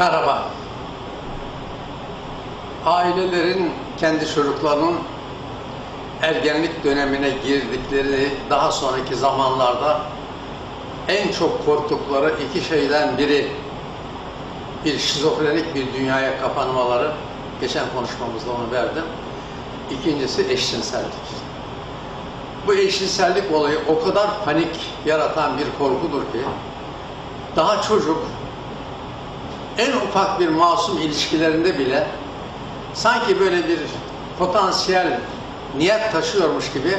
Merhaba. Ailelerin kendi çocuklarının ergenlik dönemine girdikleri daha sonraki zamanlarda en çok korktukları iki şeyden biri bir şizofrenik bir dünyaya kapanmaları. Geçen konuşmamızda onu verdim. İkincisi eşcinsellik. Bu eşcinsellik olayı o kadar panik yaratan bir korkudur ki daha çocuk en ufak bir masum ilişkilerinde bile sanki böyle bir potansiyel niyet taşıyormuş gibi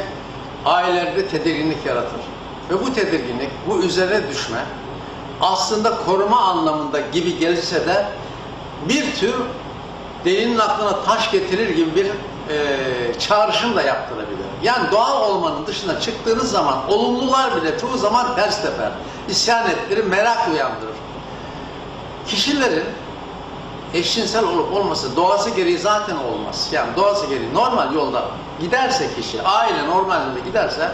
ailelerde tedirginlik yaratır. Ve bu tedirginlik, bu üzerine düşme aslında koruma anlamında gibi gelirse de bir tür delinin aklına taş getirir gibi bir e, çağrışım da yaptırabilir. Yani doğal olmanın dışına çıktığınız zaman olumlular bile çoğu zaman ters teper, isyan ettirir, merak uyandırır. Kişilerin eşcinsel olup olması doğası gereği zaten olmaz. Yani doğası gereği normal yolda giderse kişi, aile normal yolda giderse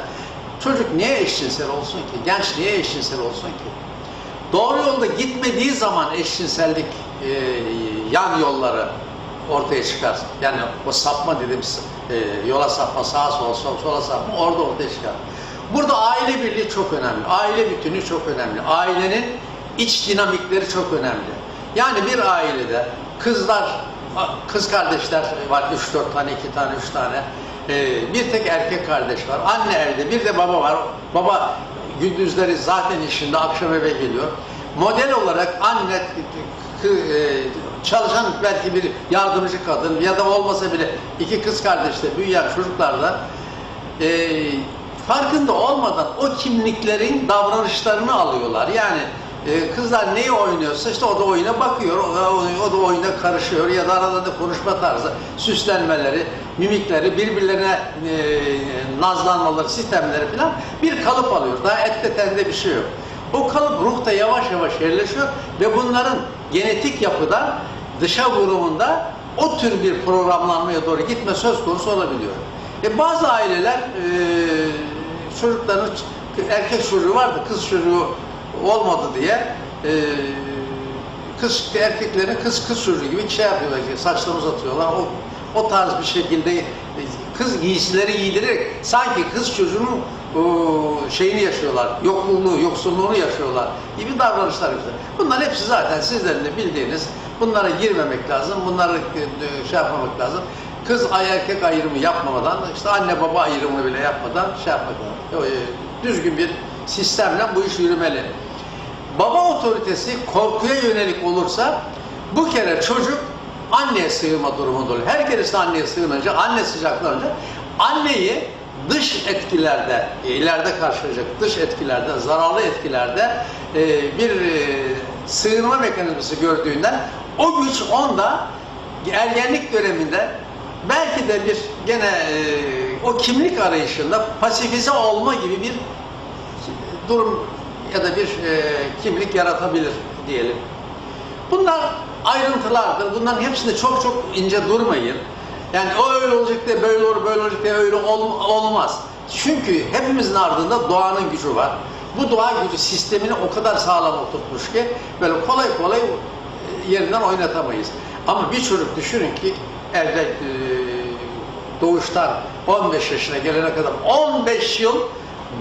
çocuk niye eşcinsel olsun ki? Genç niye eşcinsel olsun ki? Doğru yolda gitmediği zaman eşcinsellik e, yan yolları ortaya çıkar. Yani o sapma dediğimiz e, yola sapma, sağa sola, sola, sola sapma orada ortaya çıkar. Burada aile birliği çok önemli. Aile bütünü çok önemli. Ailenin iç dinamikleri çok önemli. Yani bir ailede kızlar, kız kardeşler var 3-4 tane, 2 tane, 3 tane. E, bir tek erkek kardeş var. Anne evde, bir de baba var. Baba gündüzleri zaten işinde, akşam eve geliyor. Model olarak anne e, çalışan belki bir yardımcı kadın ya da olmasa bile iki kız kardeşle büyüyen çocuklarla e, farkında olmadan o kimliklerin davranışlarını alıyorlar. Yani e, kızlar neyi oynuyorsa işte o da oyuna bakıyor, o, o- o da oyuna karışıyor ya da aralarında konuşma tarzı, süslenmeleri, mimikleri, birbirlerine e, nazlanmaları, sistemleri falan bir kalıp alıyor. Daha ette tende bir şey yok. O kalıp ruhta yavaş yavaş yerleşiyor ve bunların genetik yapıda dışa vurumunda o tür bir programlanmaya doğru gitme söz konusu olabiliyor. E bazı aileler e, çocukların erkek çocuğu vardı, kız çocuğu olmadı diye e, kız erkeklerin kız kız çocuğu gibi şey yapıyorlar, saçlarını uzatıyorlar. O o tarz bir şekilde e, kız giysileri giydirerek sanki kız çocuğunun şeyini yaşıyorlar, yokluğunu, yoksulluğunu yaşıyorlar gibi davranışlar yapıyorlar. Bunlar hepsi zaten sizlerin de bildiğiniz. Bunlara girmemek lazım, bunları e, şey yapmamak lazım. Kız ay erkek ayrımı yapmamadan, işte anne baba ayrımını bile yapmadan şey yapmak lazım. E, Düzgün bir sistemle bu iş yürümeli. Baba otoritesi korkuya yönelik olursa bu kere çocuk anneye sığınma durumunda oluyor. Her keresinde anneye sığınınca, anne sıcaklanınca anneyi dış etkilerde, e, ileride karşılayacak dış etkilerde, zararlı etkilerde e, bir e, sığınma mekanizması gördüğünden o güç onda ergenlik döneminde belki de bir gene o kimlik arayışında pasifize olma gibi bir durum ya da bir e, kimlik yaratabilir diyelim. Bunlar ayrıntılardır. Bunların hepsinde çok çok ince durmayın. Yani o öyle olacak diye böyle olur, böyle olacak diye öyle ol- olmaz. Çünkü hepimizin ardında doğanın gücü var. Bu doğa gücü sistemini o kadar sağlam oturtmuş ki böyle kolay kolay e, yerinden oynatamayız. Ama bir çocuk düşünün ki evde e, doğuştan 15 yaşına gelene kadar 15 yıl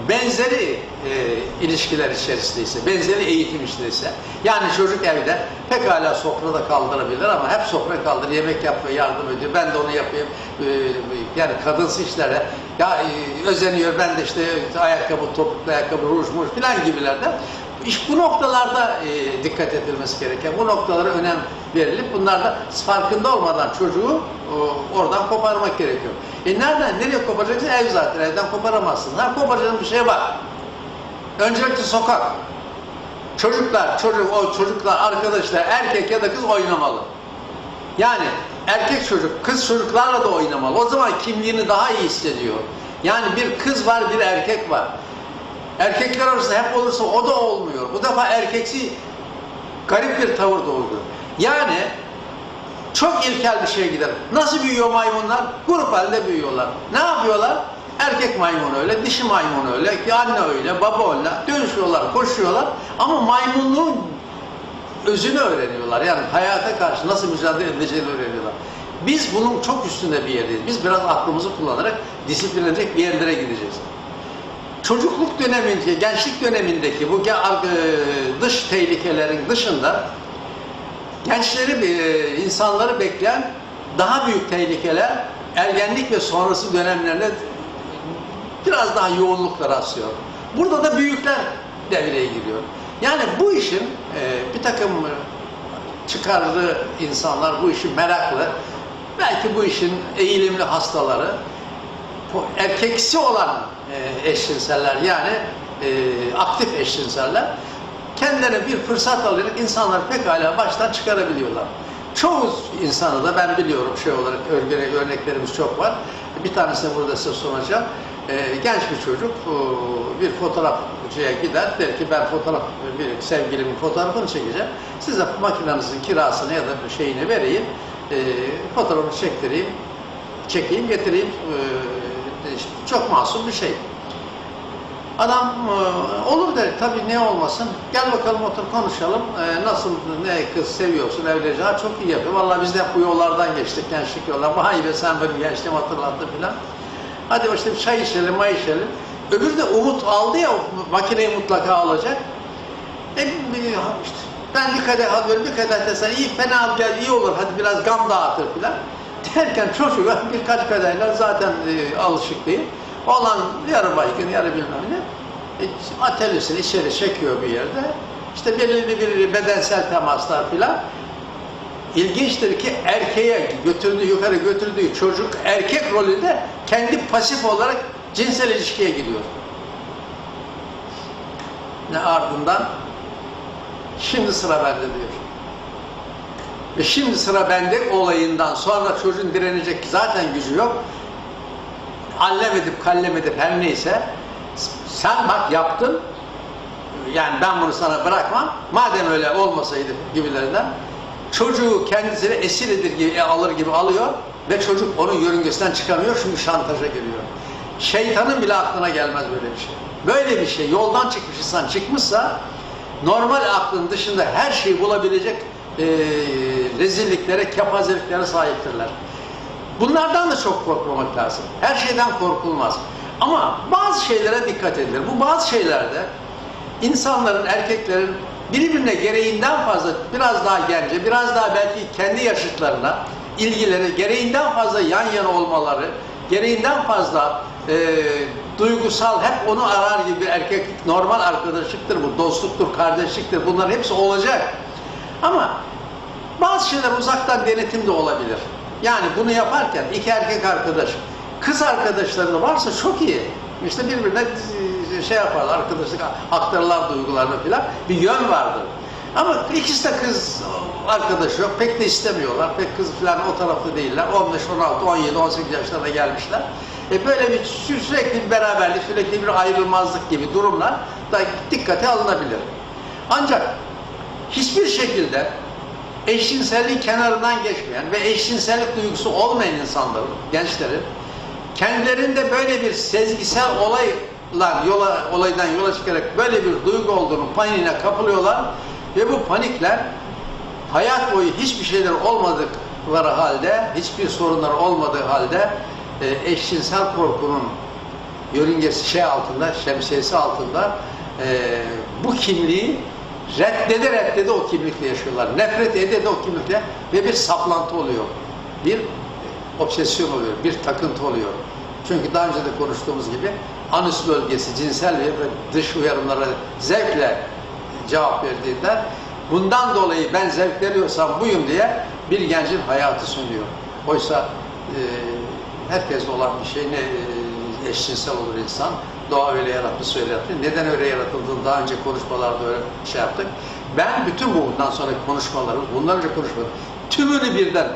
benzeri e, ilişkiler içerisindeyse, benzeri eğitim içindeyse, yani çocuk evde pekala sofrada kaldırabilir ama hep sofra kaldır, yemek yapıyor, yardım ediyor, ben de onu yapayım, e, yani kadınsı işlere, ya e, özeniyor, ben de işte ayakkabı, topuklu ayakkabı, ruj, muj filan gibilerden, İş bu noktalarda e, dikkat edilmesi gereken, bu noktalara önem verilip bunlarda farkında olmadan çocuğu e, oradan koparmak gerekiyor. E nereden, nereye koparacaksın? Ev zaten, evden koparamazsın. Ha koparacağın bir şey var. Öncelikle sokak. Çocuklar, çocuk, o çocuklar, arkadaşlar, erkek ya da kız oynamalı. Yani erkek çocuk, kız çocuklarla da oynamalı. O zaman kimliğini daha iyi hissediyor. Yani bir kız var, bir erkek var. Erkekler arasında hep olursa o da olmuyor. Bu defa erkeksi garip bir tavır doğurdu. Yani çok ilkel bir şey gider. Nasıl büyüyor maymunlar? Grup halinde büyüyorlar. Ne yapıyorlar? Erkek maymun öyle, dişi maymun öyle, anne öyle, baba öyle. Dönüşüyorlar, koşuyorlar. Ama maymunluğun özünü öğreniyorlar. Yani hayata karşı nasıl mücadele edileceğini öğreniyorlar. Biz bunun çok üstünde bir yerdeyiz. Biz biraz aklımızı kullanarak disiplinlenecek bir yerlere gideceğiz. Çocukluk dönemindeki, gençlik dönemindeki bu dış tehlikelerin dışında gençleri, e, insanları bekleyen daha büyük tehlikeler ergenlik ve sonrası dönemlerinde biraz daha yoğunlukla rastlıyor. Burada da büyükler devreye giriyor. Yani bu işin e, bir takım çıkarlı insanlar bu işi meraklı, belki bu işin eğilimli hastaları, erkeksi olan e, eşcinseller yani e, aktif eşcinseller kendilerine bir fırsat alarak insanlar pekala baştan çıkarabiliyorlar. Çoğu insanı da ben biliyorum şey olarak örnek, örneklerimiz çok var. Bir tanesini burada size sunacağım. E, genç bir çocuk bir fotoğrafçıya gider der ki ben fotoğraf bir sevgilimin fotoğrafını çekeceğim. Size makinenizin kirasını ya da şeyini vereyim. E, çektireyim çekeyim getireyim çok masum bir şey. Adam e, olur der tabii ne olmasın. Gel bakalım otur konuşalım. Ee, nasıl ne kız seviyorsun evleneceği Ha, çok iyi yapıyor. Vallahi biz de bu yollardan geçtik. Gençlik yollar vay be sen benim gençliğimi hatırlattın filan. Hadi işte bir çay içelim may içelim. Öbürü de umut aldı ya makineyi mutlaka alacak. E, işte, ben bir kadeh alıyorum, bir kadeh desen iyi fena gel iyi olur. Hadi biraz gam dağıtır filan. Derken çocuk birkaç kadehle zaten e, alışık değil. Olan yarı baygın, yarı bilmem ne. E, içeri çekiyor bir yerde. İşte belirli bir bedensel temaslar filan. İlginçtir ki erkeğe götürdüğü, yukarı götürdüğü çocuk erkek rolünde kendi pasif olarak cinsel ilişkiye gidiyor. Ne ardından Şimdi sıra bende diyor. Ve şimdi sıra bende olayından sonra çocuğun direnecek zaten gücü yok. Allem edip kallem edip her neyse sen bak yaptın yani ben bunu sana bırakmam madem öyle olmasaydı gibilerinden çocuğu kendisine esir edir gibi alır gibi alıyor ve çocuk onun yörüngesinden çıkamıyor çünkü şantaja giriyor. Şeytanın bile aklına gelmez böyle bir şey. Böyle bir şey yoldan çıkmış insan çıkmışsa normal aklın dışında her şeyi bulabilecek e, rezilliklere, kepazeliklere sahiptirler. Bunlardan da çok korkmamak lazım. Her şeyden korkulmaz. Ama bazı şeylere dikkat edilir. Bu bazı şeylerde insanların, erkeklerin birbirine gereğinden fazla, biraz daha gence, biraz daha belki kendi yaşıtlarına ilgileri, gereğinden fazla yan yana olmaları, gereğinden fazla e, duygusal, hep onu arar gibi bir erkeklik normal arkadaşlıktır bu, dostluktur, kardeşliktir. Bunların hepsi olacak. Ama bazı şeyler uzaktan denetim de olabilir. Yani bunu yaparken iki erkek arkadaş, kız arkadaşlarını varsa çok iyi. İşte birbirine e, şey yaparlar, arkadaşlık aktarırlar duygularını filan. Bir yön vardır. Ama ikisi de kız arkadaşı yok, pek de istemiyorlar. Pek kız falan o tarafta değiller. 15, 16, 17, 18 yaşlarına gelmişler. E böyle bir sü- sürekli bir beraberlik, sürekli bir ayrılmazlık gibi durumlar da dikkate alınabilir. Ancak hiçbir şekilde eşcinselliğin kenarından geçmeyen ve eşcinsellik duygusu olmayan insanların, gençlerin kendilerinde böyle bir sezgisel olayla yola, olaydan yola çıkarak böyle bir duygu olduğunu paniğine kapılıyorlar ve bu panikler hayat boyu hiçbir şeyler olmadıkları halde, hiçbir sorunlar olmadığı halde e, eşcinsel korkunun yörüngesi şey altında, şemsiyesi altında e, bu kimliği reddede reddede o kimlikle yaşıyorlar. Nefret ede de o kimlikle ve bir saplantı oluyor. Bir obsesyon oluyor, bir takıntı oluyor. Çünkü daha önce de konuştuğumuz gibi anüs bölgesi cinsel ve dış uyarımlara zevkle cevap verdiğinden bundan dolayı ben zevk veriyorsam buyum diye bir gencin hayatı sunuyor. Oysa e, herkeste olan bir şey ne e, eşcinsel olur insan. Doğa öyle yaratmış, öyle yaratmış. Neden öyle yaratıldığını daha önce konuşmalarda öyle şey yaptık. Ben bütün bu bundan sonra konuşmalarım, bundan önce konuşmalarım, tümünü birden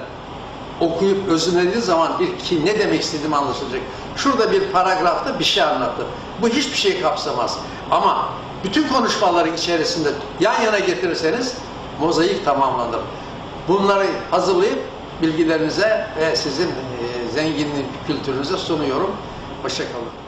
okuyup özümlediği zaman bir ki ne demek istediğim anlaşılacak. Şurada bir paragrafta bir şey anlattı. Bu hiçbir şey kapsamaz. Ama bütün konuşmaların içerisinde yan yana getirirseniz mozaik tamamlanır. Bunları hazırlayıp bilgilerinize ve sizin e, zengin kültürünüze sunuyorum. Hoşçakalın.